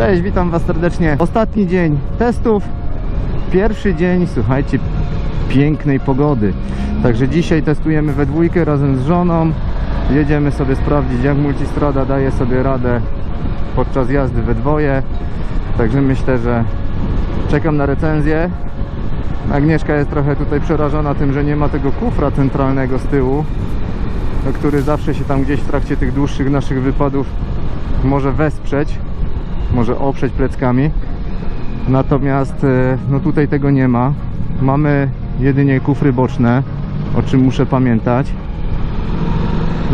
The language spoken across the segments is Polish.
Cześć, witam Was serdecznie. Ostatni dzień testów. Pierwszy dzień, słuchajcie, pięknej pogody. Także dzisiaj testujemy we dwójkę razem z żoną. Jedziemy sobie sprawdzić, jak multistrada daje sobie radę podczas jazdy we dwoje. Także myślę, że czekam na recenzję. Agnieszka jest trochę tutaj przerażona tym, że nie ma tego kufra centralnego z tyłu, który zawsze się tam gdzieś w trakcie tych dłuższych naszych wypadów może wesprzeć, może oprzeć pleckami. Natomiast e, no tutaj tego nie ma. Mamy jedynie kufry boczne, o czym muszę pamiętać.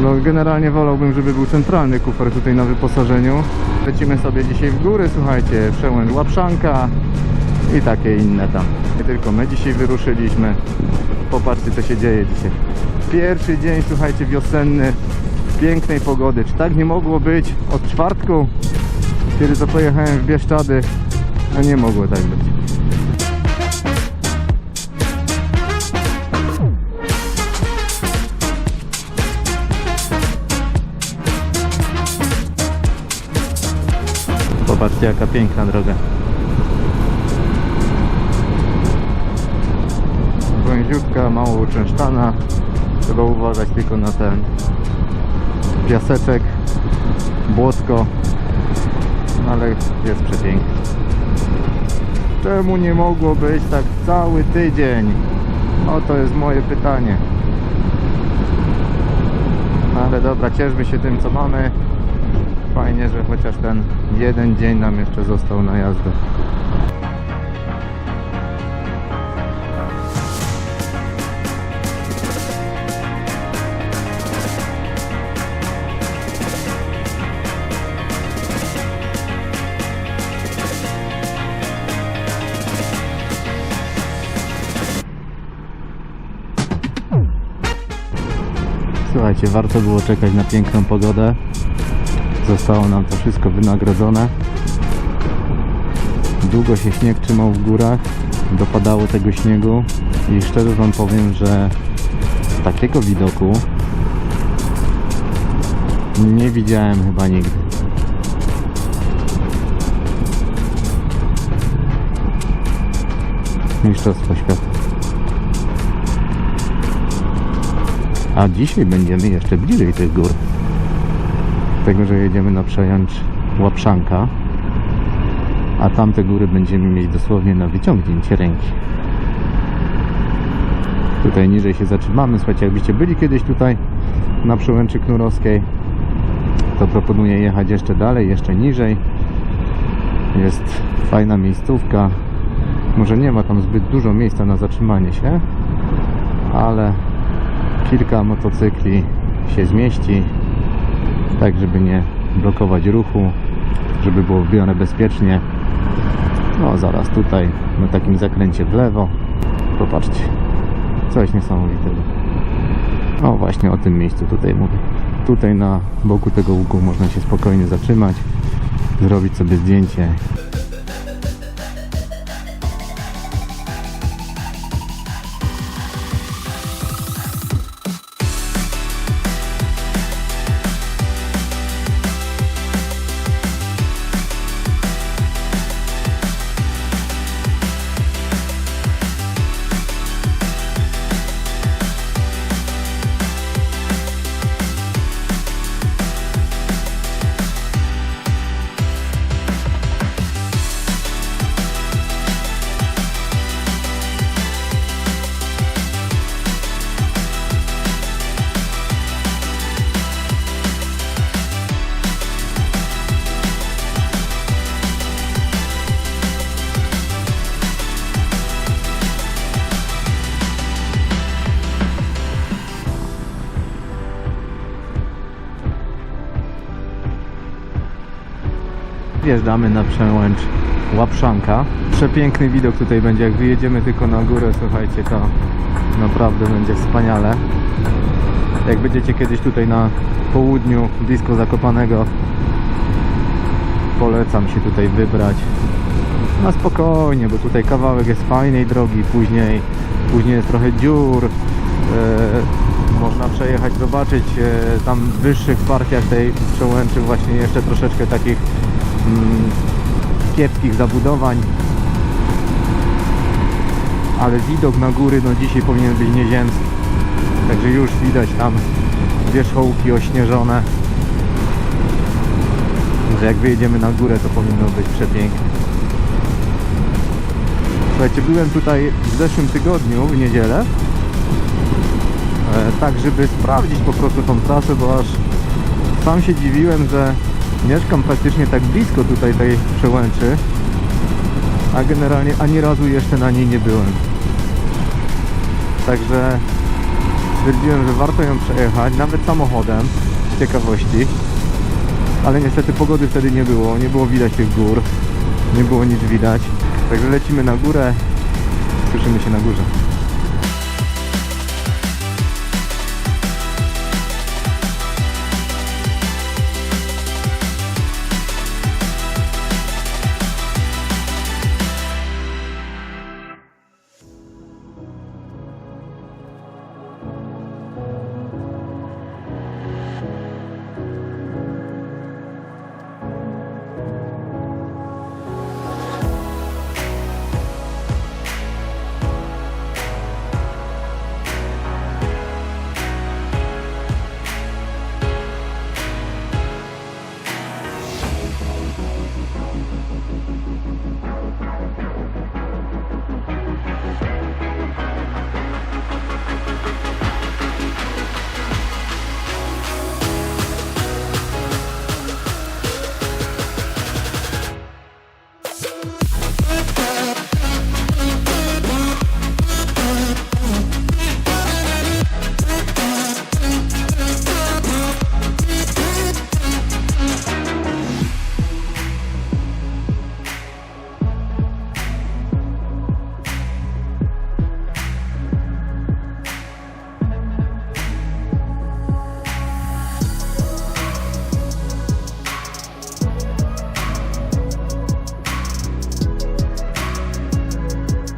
No generalnie wolałbym, żeby był centralny kufer tutaj na wyposażeniu. Lecimy sobie dzisiaj w góry, słuchajcie, przełęcz Łapszanka i takie inne tam. Nie tylko my dzisiaj wyruszyliśmy. Popatrzcie co się dzieje dzisiaj. Pierwszy dzień, słuchajcie, wiosenny, pięknej pogody. Czy tak nie mogło być od czwartku, kiedy to pojechałem w Bieszczady? No nie mogło tak być. Popatrzcie jaka piękna droga. Wąziutka, mało uczęszczana. Trzeba uważać tylko na ten piaseczek, błotko, ale jest przepięknie. Czemu nie mogło być tak cały tydzień? O to jest moje pytanie. No Ale dobra, cieszmy się tym co mamy. Fajnie, że chociaż ten jeden dzień nam jeszcze został na jazdę. Słuchajcie, warto było czekać na piękną pogodę. Zostało nam to wszystko wynagrodzone. Długo się śnieg trzymał w górach, dopadało tego śniegu i szczerze Wam powiem, że takiego widoku nie widziałem chyba nigdy. Mistrzostwo świata. A dzisiaj będziemy jeszcze bliżej tych gór. Tego, że jedziemy na przejąć Łapszanka, a tamte góry będziemy mieć dosłownie na wyciągnięcie ręki. Tutaj niżej się zatrzymamy. Słuchajcie, jakbyście byli kiedyś tutaj na przełęczy Knurowskiej, to proponuję jechać jeszcze dalej, jeszcze niżej. Jest fajna miejscówka. Może nie ma tam zbyt dużo miejsca na zatrzymanie się, ale kilka motocykli się zmieści, tak żeby nie blokować ruchu, żeby było w miarę bezpiecznie. No zaraz tutaj na takim zakręcie w lewo. Popatrzcie, coś niesamowitego. O właśnie o tym miejscu tutaj mówię. Tutaj na boku tego łuku można się spokojnie zatrzymać, zrobić sobie zdjęcie Wjeżdżamy na przełęcz Łapszanka. Przepiękny widok tutaj będzie, jak wyjedziemy tylko na górę, słuchajcie, to naprawdę będzie wspaniale. Jak będziecie kiedyś tutaj na południu, blisko Zakopanego, polecam się tutaj wybrać. Na spokojnie, bo tutaj kawałek jest fajnej drogi, później, później jest trochę dziur. e, można przejechać, zobaczyć e, tam w wyższych partiach tej przełęczy właśnie jeszcze troszeczkę takich kiepskich zabudowań. Ale widok na góry no dzisiaj powinien być nieziemski. Także już widać tam wierzchołki ośnieżone. Że jak wyjedziemy na górę to powinno być przepięknie. Słuchajcie, byłem tutaj w zeszłym tygodniu, w niedzielę. E, tak, żeby sprawdzić po prostu tą trasę, bo aż sam się dziwiłem, że mieszkam praktycznie tak blisko tutaj tej przełęczy, a generalnie ani razu jeszcze na niej nie byłem. Także stwierdziłem, że warto ją przejechać, nawet samochodem, z ciekawości. Ale niestety pogody wtedy nie było, nie było widać tych gór, nie było nic widać. Także lecimy na górę, słyszymy się na górze.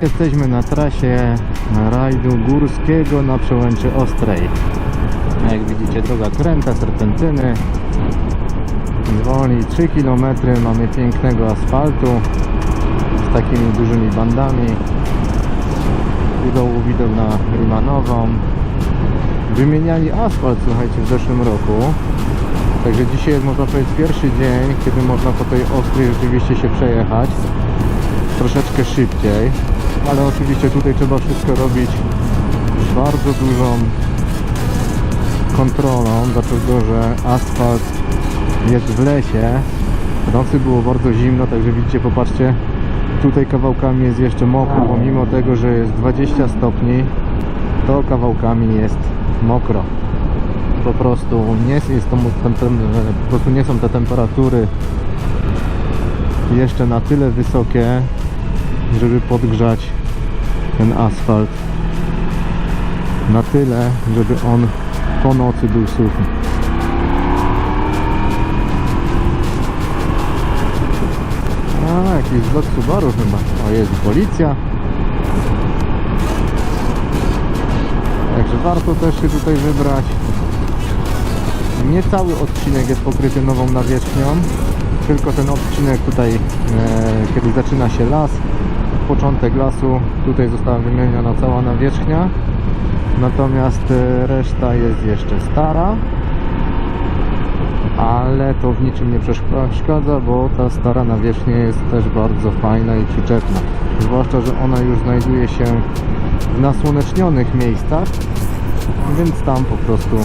Jesteśmy na trasie rajdu górskiego na przełęczy Ostrej. Jak widzicie droga kręta, serpentyny. Zwolni 3 km mamy pięknego asfaltu z takimi dużymi bandami. U dołu widok na Limanową. Wymieniali asfalt, słuchajcie, w zeszłym roku. Także dzisiaj jest, można powiedzieć, pierwszy dzień, kiedy można po tej Ostrej rzeczywiście się przejechać troszeczkę szybciej, ale oczywiście tutaj trzeba wszystko robić z bardzo dużą kontrolą, dlatego że asfalt jest w lesie. W nocy było bardzo zimno, także widzicie, popatrzcie, tutaj kawałkami jest jeszcze mokro, pomimo tego, że jest 20 stopni, to kawałkami jest mokro. Po prostu nie, jest to, po prostu nie są te temperatury jeszcze na tyle wysokie, żeby podgrzać ten asfalt na tyle, żeby on po nocy był suchy. A, jakiś zlot Subaru chyba. O, jest policja. Także warto też się tutaj wybrać. Nie cały odcinek jest pokryty nową nawierzchnią, tylko ten odcinek tutaj, e, kiedy zaczyna się las, początek lasu, tutaj została wymieniona cała nawierzchnia, natomiast e, reszta jest jeszcze stara, ale to w niczym nie przeszkadza, bo ta stara nawierzchnia jest też bardzo fajna i przyczepna. Zwłaszcza, że ona już znajduje się w nasłonecznionych miejscach, więc tam po prostu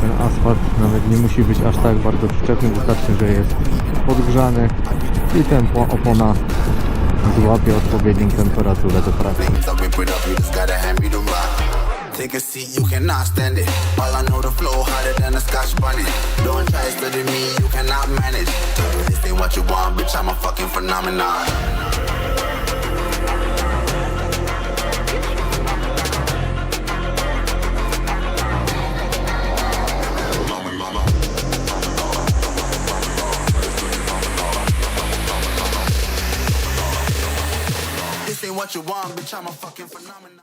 ten asfalt nawet nie musi być aż tak bardzo przyczepny, wystarczy, że jest podgrzany i ten po- opona złapie odpowiednią temperaturę do pracy. Take a seat, you cannot stand it. All I know, the flow harder than a scotch bunny. Don't try study me, you cannot manage. This ain't what you want, bitch, I'm a fucking phenomenon. facciamo?